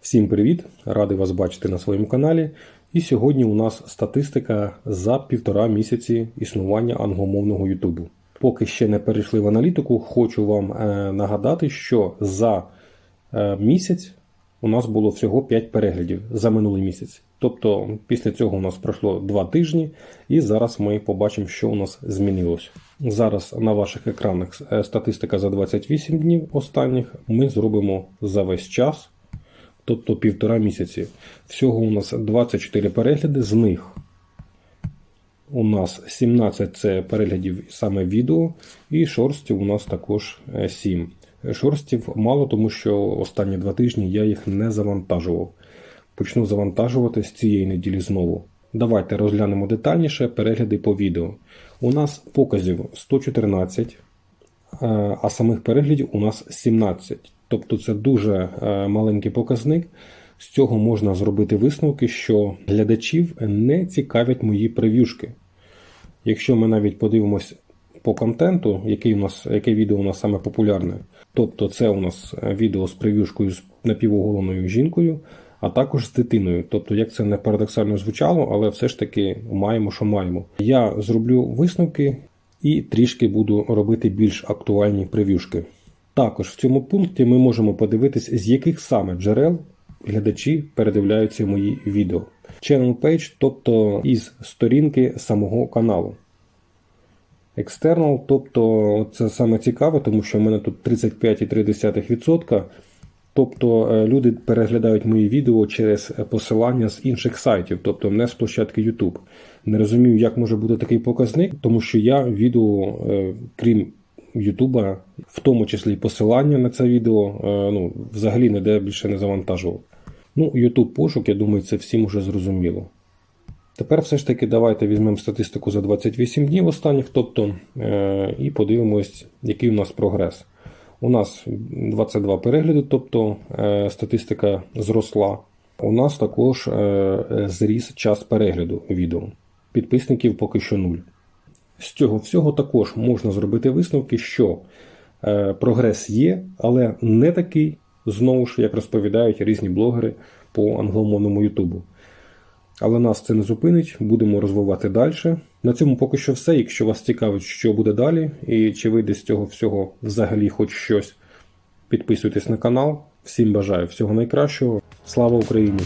Всім привіт! Радий вас бачити на своєму каналі. І сьогодні у нас статистика за півтора місяці існування англомовного Ютубу. Поки ще не перейшли в аналітику, хочу вам е, нагадати, що за е, місяць у нас було всього 5 переглядів за минулий місяць. Тобто після цього у нас пройшло 2 тижні, і зараз ми побачимо, що у нас змінилось. Зараз на ваших екранах е, статистика за 28 днів останніх. Ми зробимо за весь час тобто півтора місяці. Всього у нас 24 перегляди, з них у нас 17 це переглядів саме відео, і шорстів у нас також 7. Шорстів мало, тому що останні два тижні я їх не завантажував. Почну завантажувати з цієї неділі знову. Давайте розглянемо детальніше перегляди по відео. У нас показів 114, е, а самих переглядів у нас 17. Тобто це дуже е, маленький показник. З цього можна зробити висновки, що глядачів не цікавлять мої прев'юшки. Якщо ми навіть подивимось по контенту, який у нас, яке відео у нас саме популярне, тобто це у нас відео з прев'юшкою з напівоголеною жінкою, а також з дитиною. Тобто, як це не парадоксально звучало, але все ж таки маємо, що маємо. Я зроблю висновки і трішки буду робити більш актуальні прев'юшки. Також в цьому пункті ми можемо подивитись, з яких саме джерел глядачі передивляються мої відео. Channel Page, тобто із сторінки самого каналу. External, тобто це саме цікаве, тому що в мене тут 35,3%. Тобто е, люди переглядають мої відео через посилання з інших сайтів, тобто не з площадки YouTube. Не розумію, як може бути такий показник, тому що я відео, е, крім Ютуба, в тому числі посилання на це відео, е, ну, взагалі ніде більше не завантажував. Ну, Ютуб пошук, я думаю, це всім уже зрозуміло. Тепер все ж таки давайте візьмемо статистику за 28 днів останніх, тобто, е, і подивимось, який у нас прогрес. У нас 22 перегляди, тобто е, статистика зросла. У нас також зріс час перегляду відео. Підписників поки що нуль. З цього всього також можна зробити висновки, що прогрес є, але не такий, знову ж, як розповідають різні блогери по англомовному Ютубу. Але нас це не зупинить, будемо розвивати далі. На цьому поки що все. Якщо вас цікавить, що буде далі, і чи вийде з цього всього взагалі хоч щось, підписуйтесь на канал. Всім бажаю всього найкращого. Слава Україні!